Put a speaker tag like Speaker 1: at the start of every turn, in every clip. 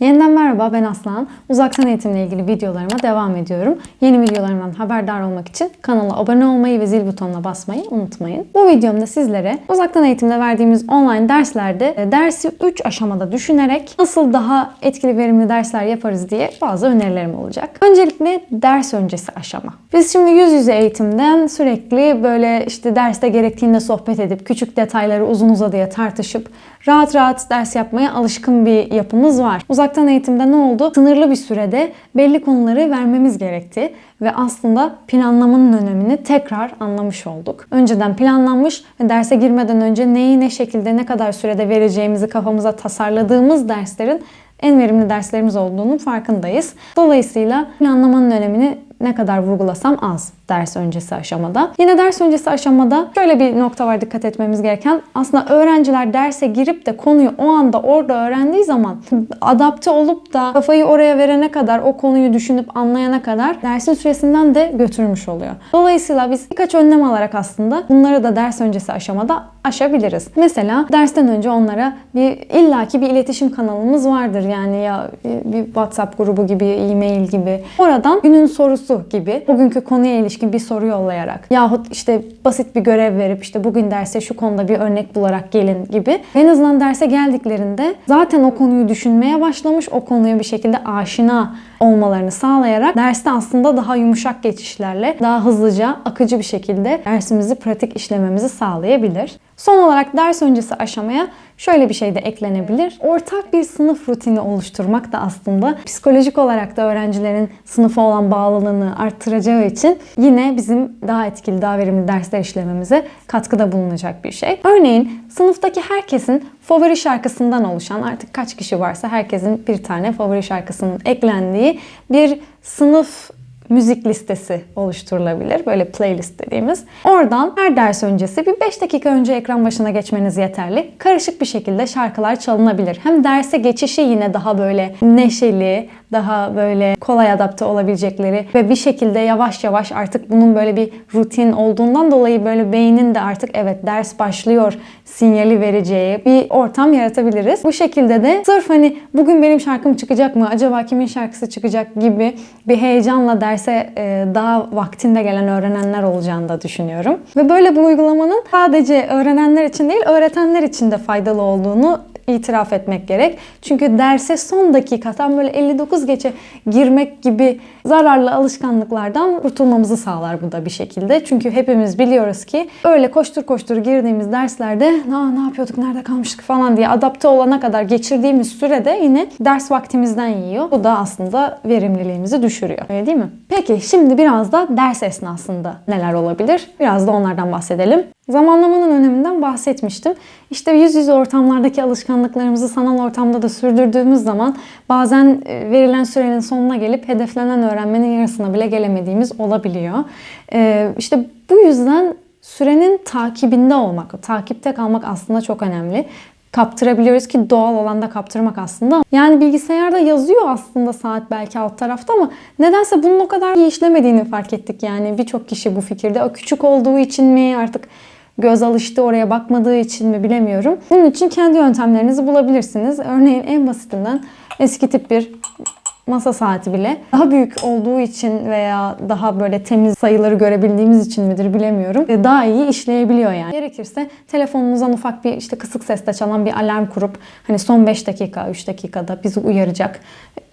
Speaker 1: Yeniden merhaba ben Aslan. Uzaktan eğitimle ilgili videolarıma devam ediyorum. Yeni videolarımdan haberdar olmak için kanala abone olmayı ve zil butonuna basmayı unutmayın. Bu videomda sizlere uzaktan eğitimde verdiğimiz online derslerde e, dersi 3 aşamada düşünerek nasıl daha etkili verimli dersler yaparız diye bazı önerilerim olacak. Öncelikle ders öncesi aşama. Biz şimdi yüz yüze eğitimden sürekli böyle işte derste gerektiğinde sohbet edip küçük detayları uzun uzadıya tartışıp rahat rahat ders yapmaya alışkın bir yapımız var. Uzaktan eğitimde ne oldu? Sınırlı bir sürede belli konuları vermemiz gerekti ve aslında planlamanın önemini tekrar anlamış olduk. Önceden planlanmış ve derse girmeden önce neyi ne şekilde ne kadar sürede vereceğimizi kafamıza tasarladığımız derslerin en verimli derslerimiz olduğunun farkındayız. Dolayısıyla planlamanın önemini ne kadar vurgulasam az ders öncesi aşamada. Yine ders öncesi aşamada şöyle bir nokta var dikkat etmemiz gereken. Aslında öğrenciler derse girip de konuyu o anda orada öğrendiği zaman adapte olup da kafayı oraya verene kadar o konuyu düşünüp anlayana kadar dersin süresinden de götürmüş oluyor. Dolayısıyla biz birkaç önlem alarak aslında bunları da ders öncesi aşamada aşabiliriz. Mesela dersten önce onlara bir illaki bir iletişim kanalımız vardır. Yani ya bir WhatsApp grubu gibi, e-mail gibi. Oradan günün sorusu gibi bugünkü konuya ilişkin bir soru yollayarak yahut işte basit bir görev verip işte bugün derse şu konuda bir örnek bularak gelin gibi. En azından derse geldiklerinde zaten o konuyu düşünmeye başlamış, o konuya bir şekilde aşina olmalarını sağlayarak derste aslında daha yumuşak geçişlerle daha hızlıca akıcı bir şekilde dersimizi pratik işlememizi sağlayabilir. Son olarak ders öncesi aşamaya şöyle bir şey de eklenebilir. Ortak bir sınıf rutini oluşturmak da aslında psikolojik olarak da öğrencilerin sınıfa olan bağlılığını arttıracağı için yine bizim daha etkili, daha verimli dersler işlememize katkıda bulunacak bir şey. Örneğin sınıftaki herkesin favori şarkısından oluşan artık kaç kişi varsa herkesin bir tane favori şarkısının eklendiği bir sınıf müzik listesi oluşturulabilir. Böyle playlist dediğimiz. Oradan her ders öncesi bir 5 dakika önce ekran başına geçmeniz yeterli. Karışık bir şekilde şarkılar çalınabilir. Hem derse geçişi yine daha böyle neşeli, daha böyle kolay adapte olabilecekleri ve bir şekilde yavaş yavaş artık bunun böyle bir rutin olduğundan dolayı böyle beynin de artık evet ders başlıyor sinyali vereceği bir ortam yaratabiliriz. Bu şekilde de sırf hani bugün benim şarkım çıkacak mı? Acaba kimin şarkısı çıkacak gibi bir heyecanla derse e, daha vaktinde gelen öğrenenler olacağını da düşünüyorum. Ve böyle bu uygulamanın sadece öğrenenler için değil öğretenler için de faydalı olduğunu itiraf etmek gerek. Çünkü derse son dakika tam böyle 59 geçe girmek gibi zararlı alışkanlıklardan kurtulmamızı sağlar bu da bir şekilde. Çünkü hepimiz biliyoruz ki öyle koştur koştur girdiğimiz derslerde ne, yapıyorduk, nerede kalmıştık falan diye adapte olana kadar geçirdiğimiz sürede yine ders vaktimizden yiyor. Bu da aslında verimliliğimizi düşürüyor. Öyle değil mi? Peki şimdi biraz da ders esnasında neler olabilir? Biraz da onlardan bahsedelim. Zamanlamanın öneminden bahsetmiştim. İşte yüz yüze ortamlardaki alışkanlıklarımızı sanal ortamda da sürdürdüğümüz zaman bazen e, verilen sürenin sonuna gelip hedeflenen öğrenmenin yarısına bile gelemediğimiz olabiliyor. Ee, işte bu yüzden sürenin takibinde olmak, takipte kalmak aslında çok önemli kaptırabiliyoruz ki doğal alanda kaptırmak aslında. Yani bilgisayarda yazıyor aslında saat belki alt tarafta ama nedense bunun o kadar iyi işlemediğini fark ettik yani birçok kişi bu fikirde. O küçük olduğu için mi artık göz alıştı oraya bakmadığı için mi bilemiyorum. Bunun için kendi yöntemlerinizi bulabilirsiniz. Örneğin en basitinden eski tip bir masa saati bile daha büyük olduğu için veya daha böyle temiz sayıları görebildiğimiz için midir bilemiyorum. E, daha iyi işleyebiliyor yani. Gerekirse telefonunuzdan ufak bir işte kısık sesle çalan bir alarm kurup hani son 5 dakika 3 dakikada bizi uyaracak.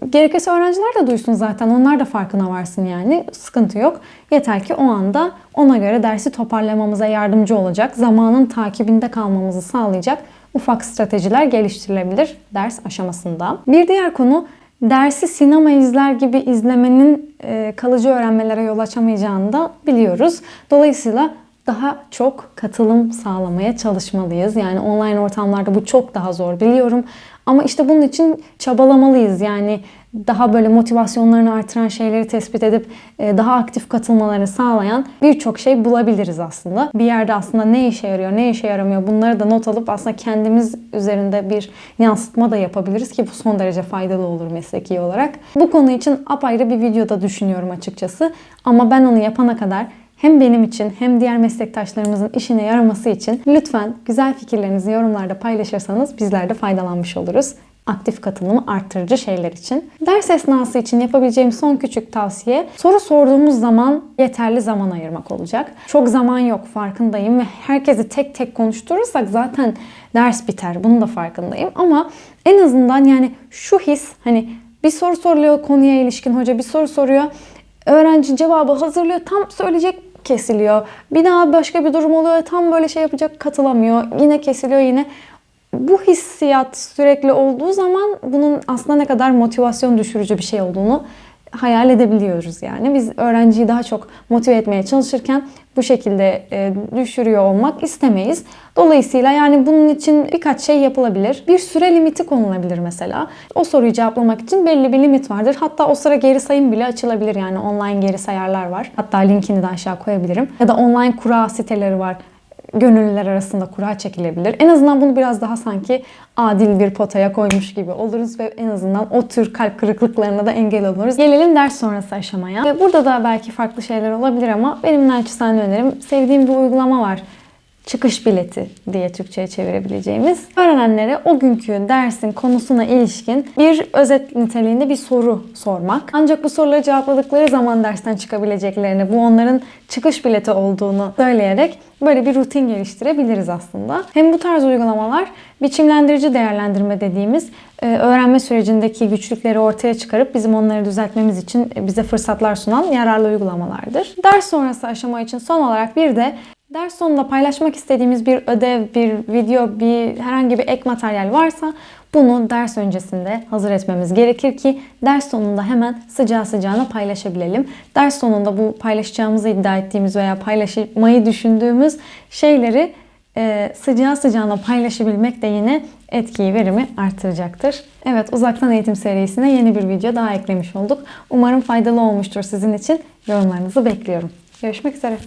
Speaker 1: Gerekirse öğrenciler de duysun zaten. Onlar da farkına varsın yani. Sıkıntı yok. Yeter ki o anda ona göre dersi toparlamamıza yardımcı olacak. Zamanın takibinde kalmamızı sağlayacak ufak stratejiler geliştirilebilir ders aşamasında. Bir diğer konu dersi sinema izler gibi izlemenin e, kalıcı öğrenmelere yol açamayacağını da biliyoruz. Dolayısıyla daha çok katılım sağlamaya çalışmalıyız. Yani online ortamlarda bu çok daha zor biliyorum. Ama işte bunun için çabalamalıyız. Yani daha böyle motivasyonlarını artıran şeyleri tespit edip e, daha aktif katılmalarını sağlayan birçok şey bulabiliriz aslında. Bir yerde aslında ne işe yarıyor, ne işe yaramıyor bunları da not alıp aslında kendimiz üzerinde bir yansıtma da yapabiliriz ki bu son derece faydalı olur mesleki olarak. Bu konu için apayrı bir videoda düşünüyorum açıkçası. Ama ben onu yapana kadar hem benim için hem diğer meslektaşlarımızın işine yaraması için lütfen güzel fikirlerinizi yorumlarda paylaşırsanız bizler de faydalanmış oluruz. Aktif katılımı arttırıcı şeyler için. Ders esnası için yapabileceğim son küçük tavsiye soru sorduğumuz zaman yeterli zaman ayırmak olacak. Çok zaman yok farkındayım ve herkesi tek tek konuşturursak zaten ders biter. Bunun da farkındayım ama en azından yani şu his hani bir soru soruluyor konuya ilişkin hoca bir soru soruyor. Öğrenci cevabı hazırlıyor tam söyleyecek kesiliyor. Bir daha başka bir durum oluyor tam böyle şey yapacak katılamıyor. Yine kesiliyor yine. Bu hissiyat sürekli olduğu zaman bunun aslında ne kadar motivasyon düşürücü bir şey olduğunu hayal edebiliyoruz yani. Biz öğrenciyi daha çok motive etmeye çalışırken bu şekilde e, düşürüyor olmak istemeyiz. Dolayısıyla yani bunun için birkaç şey yapılabilir. Bir süre limiti konulabilir mesela. O soruyu cevaplamak için belli bir limit vardır. Hatta o sıra geri sayım bile açılabilir yani online geri sayarlar var. Hatta linkini de aşağı koyabilirim. Ya da online kura siteleri var gönüllüler arasında kura çekilebilir. En azından bunu biraz daha sanki adil bir potaya koymuş gibi oluruz ve en azından o tür kalp kırıklıklarına da engel oluruz. Gelelim ders sonrası aşamaya. Burada da belki farklı şeyler olabilir ama benim naçizane önerim sevdiğim bir uygulama var çıkış bileti diye Türkçe'ye çevirebileceğimiz. Öğrenenlere o günkü dersin konusuna ilişkin bir özet niteliğinde bir soru sormak. Ancak bu soruları cevapladıkları zaman dersten çıkabileceklerini, bu onların çıkış bileti olduğunu söyleyerek böyle bir rutin geliştirebiliriz aslında. Hem bu tarz uygulamalar biçimlendirici değerlendirme dediğimiz e, öğrenme sürecindeki güçlükleri ortaya çıkarıp bizim onları düzeltmemiz için bize fırsatlar sunan yararlı uygulamalardır. Ders sonrası aşama için son olarak bir de Ders sonunda paylaşmak istediğimiz bir ödev, bir video, bir herhangi bir ek materyal varsa bunu ders öncesinde hazır etmemiz gerekir ki ders sonunda hemen sıcağı sıcağına paylaşabilelim. Ders sonunda bu paylaşacağımızı iddia ettiğimiz veya paylaşmayı düşündüğümüz şeyleri e, sıcağı sıcağına paylaşabilmek de yine etkiyi, verimi artıracaktır. Evet, uzaktan eğitim serisine yeni bir video daha eklemiş olduk. Umarım faydalı olmuştur sizin için. Yorumlarınızı bekliyorum. Görüşmek üzere.